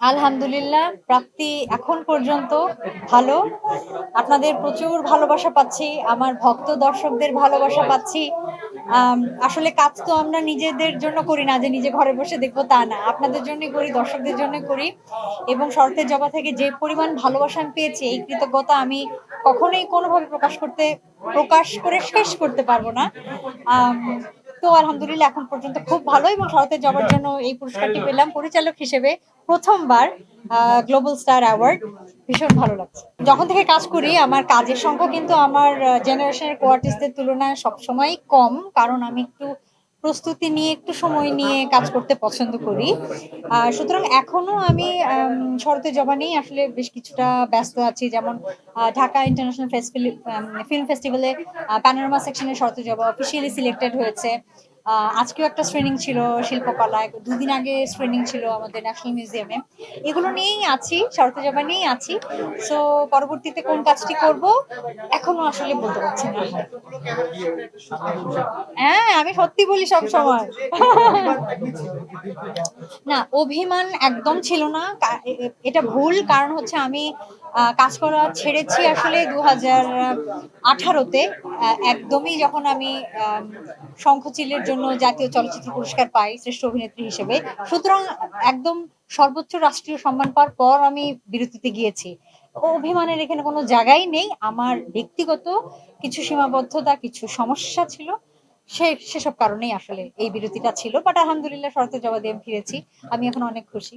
আলহামদুলিল্লাহ, প্রাপ্তি এখন পর্যন্ত ভালো। আপনাদের প্রচুর ভালোবাসা পাচ্ছি, আমার ভক্ত দর্শকদের ভালোবাসা পাচ্ছি। আসলে কাজ তো আমরা নিজেদের জন্য করি না, যে নিজে ঘরে বসে দেখব তা না। আপনাদের জন্যই করি, দর্শকদের জন্য করি। এবং শরতের জবা থেকে যে পরিমাণ ভালোবাসা আমি পেয়েছি, এই কৃতজ্ঞতা আমি কখনোই কোনোভাবে প্রকাশ করতে, প্রকাশ করে শেষ করতে পারব না। তো আলহামদুলিল্লাহ এখন পর্যন্ত খুব ভালো এবং শরতের জবার জন্য এই পুরস্কারটি পেলাম। পরিচালক হিসেবে প্রথমবার গ্লোবাল স্টার অ্যাওয়ার্ড ভীষণ ভালো লাগছে। যখন থেকে কাজ করি, আমার কাজের সংখ্যা কিন্তু আমার জেনারেশনের কোয়ার্টিস্টদের তুলনায় সবসময় কম। কারণ আমি একটু প্রস্তুতি নিয়ে, একটু সময় নিয়ে কাজ করতে পছন্দ করি। সুতরাং এখনও আমি শরতের জবা নিয়েই আসলে বেশ কিছুটা ব্যস্ত আছি। যেমন ঢাকা ইন্টারন্যাশনাল ফিল্ম ফেস্টিভ্যালে প্যানোরামা সেকশনে শরতের জবা অফিসিয়ালি সিলেক্টেড হয়েছে। আজকেও একটা স্ক্রিনিং ছিল শিল্পকলায়। দুদিন আগে স্ক্রিনিং ছিল আমাদের ন্যাশনাল মিউজিয়ামে এগুলো নিয়েই আছি শরতের জবা নিয়েই আছি। সো পরবর্তীতে কোন কাজটি করব এখনও আসলে বলতে পারছি না। হ্যাঁ আমি সত্যি বলি সব সময়। না অভিমান একদম ছিল না। এটা ভুল কারণ হচ্ছে আমি কাজ করা ছেড়েছি আসলে দু হাজার আঠারোতে একদমই যখন আম, শঙ্খচিলের জন্য জাতীয় চলচ্চিত্র পুরস্কার পাই শ্রেষ্ঠ অভিনেত্রী হিসেবে। সুতরাং একদম সর্বোচ্চ রাষ্ট্রীয় সম্মান পাওয়ার পর আমি বিরতিতে গিয়েছি। অভিমানের এখানে কোনো জায়গাই নেই। আমার ব্যক্তিগত কিছু সীমাবদ্ধতা, কিছু সমস্যা ছিল। সে, সেসব কারণেই আসলে এই বিরতিটা ছিল। বাট আলহামদুলিল্লাহ শরতের জবাব দিয়ে আমি ফিরেছি। আমি এখন অনেক খুশি।